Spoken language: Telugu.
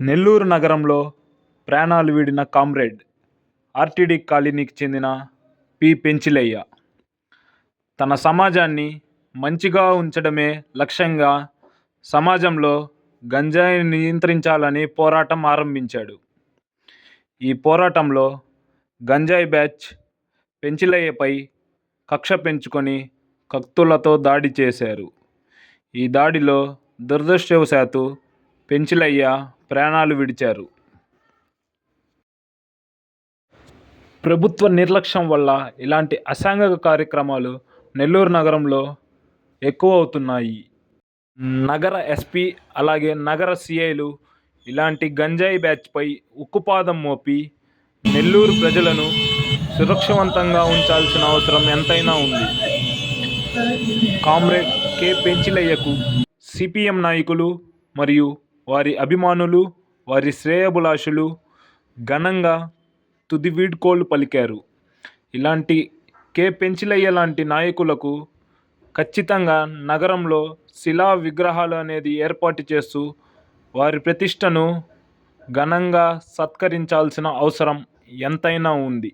నెల్లూరు నగరంలో ప్రాణాలు వీడిన కామ్రేడ్ ఆర్టీడీ కాలనీకి చెందిన పి. పెంచిలయ్య. తన సమాజాన్ని మంచిగా ఉంచడమే లక్ష్యంగా సమాజంలో గంజాయిని నియంత్రించాలని పోరాటం ఆరంభించాడు. ఈ పోరాటంలో గంజాయి బ్యాచ్ పెంచిలయ్యపై కక్ష పెంచుకొని కత్తులతో దాడి చేశారు. ఈ దాడిలో దురదృష్టవశాత్తు పెంచిలయ్య ప్రాణాలు విడిచారు. ప్రభుత్వ నిర్లక్ష్యం వల్ల ఇలాంటి అసాంఘిక కార్యక్రమాలు నెల్లూరు నగరంలో ఎక్కువ అవుతున్నాయి. నగర ఎస్పీ అలాగే నగర సిఐలు ఇలాంటి గంజాయి బ్యాచ్పై ఉక్కుపాదం మోపి నెల్లూరు ప్రజలను సురక్షవంతంగా ఉంచాల్సిన అవసరం ఎంతైనా ఉంది. Comrade K. పెంచిలయ్యకు సిపిఎం నాయకులు మరియు వారి అభిమానులు వారి శ్రేయోభిలాషులు ఘనంగా తుది వీడ్కోలు పలికారు. ఇలాంటి కె. పెంచిలయ్య లాంటి నాయకులకు ఖచ్చితంగా నగరంలో శిలా విగ్రహాలు అనేది ఏర్పాటు చేస్తూ వారి ప్రతిష్టను ఘనంగా సత్కరించాల్సిన అవసరం ఎంతైనా ఉంది.